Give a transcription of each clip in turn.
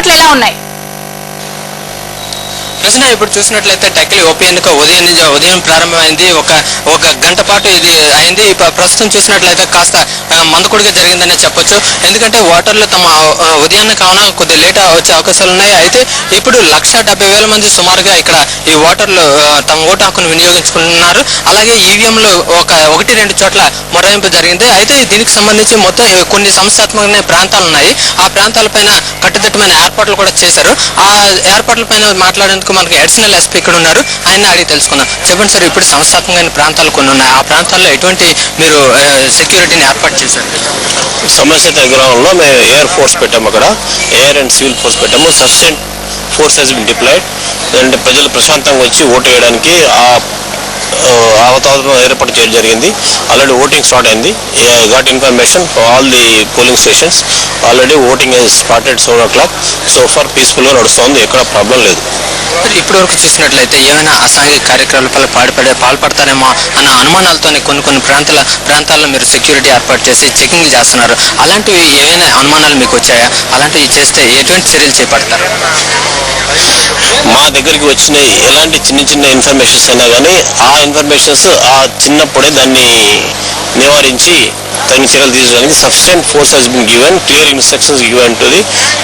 ఏర్పాట్లు ఎలా ఉన్నాయి? ప్రశ్న ఇప్పుడు చూసినట్లయితే టెక్కలి ఉప ఎన్నిక ఉదయం ఉదయం ప్రారంభమైంది. ఒక ఒక గంట పాటు ఇది అయింది. ఇప్పుడు ప్రస్తుతం చూసినట్లయితే కాస్త మందకుడిగా జరిగిందనే చెప్పొచ్చు. ఎందుకంటే ఓటర్లు తమ ఉదయాన్నే కావున కొద్ది లేట్ వచ్చే అవకాశాలు ఉన్నాయి. అయితే ఇప్పుడు లక్ష డెబ్బై వేల మంది సుమారుగా ఇక్కడ ఈ ఓటర్లు తమ ఓటు హక్కును వినియోగించుకుంటున్నారు. అలాగే ఈవీఎంలు ఒక ఒకటి రెండు చోట్ల మొరాయింపు జరిగింది. అయితే దీనికి సంబంధించి మొత్తం కొన్ని సంస్థాత్మకమైన ప్రాంతాలు ఉన్నాయి. ఆ ప్రాంతాలపైన కట్టుదిట్టమైన ఏర్పాట్లు కూడా చేశారు. ఆ ఏర్పాట్ల పైన మాట్లాడేందుకు మనకి అడిషనల్ ఎస్పీ ఇక్కడ ఉన్నారు. ఆయన అడిగి తెలుసుకుందాం. చెప్పండి సార్ ఇప్పుడు సంస్థాత్మకమైన ప్రాంతాలు కొన్ని ఉన్నాయి? ఆ ప్రాంతాల్లో ఎటువంటి మీరు సెక్యూరిటీని ఏర్పాటు చేశారు? సమస్య గ్రామంలో మేము ఎయిర్ ఫోర్స్ పెట్టాము అక్కడ. ఎయిర్ అండ్ సివిల్ ఫోర్స్ పెట్టాము. Sufficient force has been deployed అంటే ప్రజలు ప్రశాంతంగా వచ్చి ఓటు వేయడానికి ఆ అవతారం ఏర్పాటు చేయడం జరిగింది. ఆల్రెడీ ఓటింగ్ స్టార్ట్ అయింది. Got information all the polling stations already voting started seven o'clock so far పీస్ఫుల్గా నడుస్తుంది. ఎక్కడ ప్రాబ్లం లేదు. ఇప్పటి వరకు చూసినట్లయితే ఏమైనా అసాంఘిక కార్యక్రమాలపై పాల్పడే పాల్పడతారేమో అన్న అనుమానాలతోనే కొన్ని కొన్ని ప్రాంతాల ప్రాంతాల్లో మీరు సెక్యూరిటీ ఏర్పాటు చేసి చెకింగ్ చేస్తున్నారు. అలాంటివి ఏమైనా అనుమానాలు మీకు వచ్చాయా? అలాంటివి చేస్తే ఎటువంటి చర్యలు చేపడతారు? మా దగ్గరికి వచ్చిన ఎలాంటి చిన్న చిన్న ఇన్ఫర్మేషన్స్ అయినా కానీ ఆ ఇన్ఫర్మేషన్స్ ఆ చిన్నప్పుడే దాన్ని నివారించి తగిన చర్యలు తీసుకోవడానికి sufficient force has been given clear instructions given to the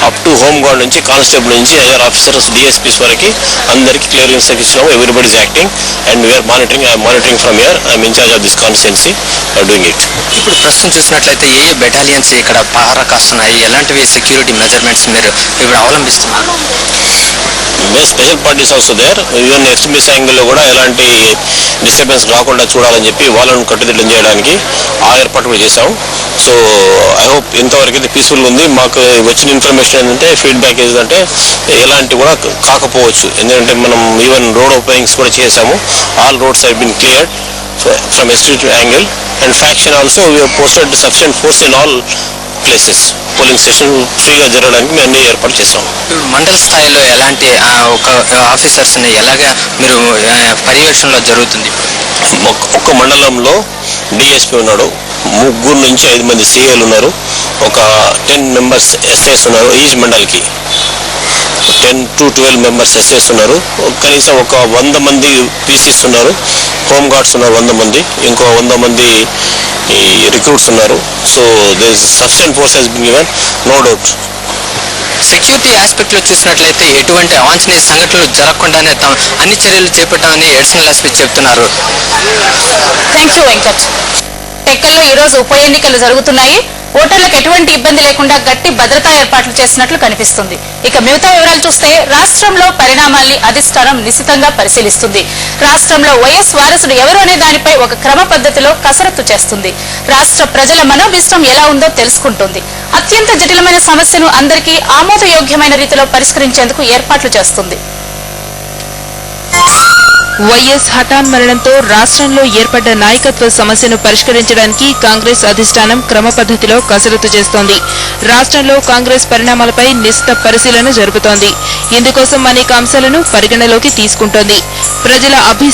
up to home guard నుంచి కానిస్టేబుల్ నుంచి ఐఆర్ ఆఫీసర్స్ డిఎస్పీస్ వరకు అందరికీ క్లియర్ ఇన్స్ట్రక్షన్ ఇచ్చినాము everybody is acting and we're monitoring I'm monitoring from here I'm in charge of this constituency doing it ఇప్పుడు ప్రస్తుతం చూసినట్లయితే ఏ ఏ battalions ఇక్కడ పహారా కాస్తున్నాయి? ఎలాంటివి సెక్యూరిటీ మెజర్మెంట్స్ మీరు ఇప్పుడు అవలంబిస్తున్నారు? Special parties also there even extremist యాంగిల్లో కూడా ఎలాంటి డిస్టర్బెన్స్ రాకుండా చూడాలని చెప్పి వాళ్ళను కట్టుదిట్టం చేయడానికి ఆ ఏర్పాటు కూడా చేశాం. సో ఐ హోప్ ఇంతవరకు అయితే పీస్ఫుల్గా ఉంది. మాకు వచ్చిన ఇన్ఫర్మేషన్ ఏంటంటే ఫీడ్బ్యాక్ ఏంటంటే ఎలాంటి కూడా కాకపోవచ్చు. ఎందుకంటే మనం ఈవెన్ రోడ్ ఓపెనింగ్స్ కూడా చేశాము. All roads have been cleared from extreme angle and faction also we posted sufficient force in all places polling station ఫ్రీగా జరగడానికి మేము అన్ని ఏర్పాటు ఇప్పుడు మండల స్థాయిలో ఎలాంటి ఒక ఆఫీసర్స్ని ఎలాగా మీరు పర్యవేక్షణలో జరుగుతుంది ఒక్- ఒక్క మండలంలో డిఎస్పీ ఉన్నాడు. ముగ్గురు నుంచి ఐదు మంది సిఏలు ఉన్నారు. ఒక టెన్ మెంబర్స్ ఎస్ఐస్ ఉన్నారు each మండల్కి ten to twelve members SIs ఉన్నారు. కనీసం ఒక వంద మంది పీసీస్ ఉన్నారు. హోమ్ గార్డ్స్ ఉన్నారు వంద మంది ఇంకో వంద మంది ఈ రిక్రూట్స్ ఉన్నారు. So this sufficient force has been given no doubt security ఆస్పెక్ట్లో చూసినట్లయితే ఎటువంటి అవాంఛనీయ సంఘటనలు జరగకుండానే తమ అన్ని చర్యలు చేపట్టామని అడిషనల్ ఎస్పీ చెప్తున్నారు. థ్యాంక్ యూ వెంకట్ టెక్కల్లో ఈ రోజు ఉప ఎన్నికలు జరుగుతున్నాయి. ఓటర్లకు ఎటువంటి ఇబ్బంది లేకుండా గట్టి భద్రతా ఏర్పాట్లు చేసినట్లు కనిపిస్తుంది. ఇక మిగతా వివరాలు చూస్తే రాష్ట్రంలో పరిణామాల్ని అధిష్టానం నిశితంగా పరిశీలిస్తుంది. రాష్ట్రంలో వైఎస్ వారసుడు ఎవరు అనే దానిపై ఒక క్రమ పద్ధతిలో కసరత్తు చేస్తుంది. రాష్ట్ర ప్రజల మనోభిష్టం ఎలా ఉందో తెలుసుకుంటుంది. అత్యంత జటిలమైన సమస్యను అందరికీ ఆమోదయోగ్యమైన రీతిలో పరిష్కరించేందుకు ఏర్పాట్లు చేస్తుంది. వైఎస్ హఠాన్ మరణంతో రాష్ట్రంలో ఏర్పడ్డ నాయకత్వ సమస్యను పరిష్కరించడానికి కాంగ్రెస్ అధిష్టానం క్రమ పద్ధతిలో కసరత్తు చేస్తోంది. రాష్ట్రంలో కాంగ్రెస్ పరిణామాలపై నిశిత పరిశీలన జరుపుతోంది. ఇందుకోసం అనేక అంశాలను పరిగణలోకి తీసుకుంటోంది. ప్రజల అభి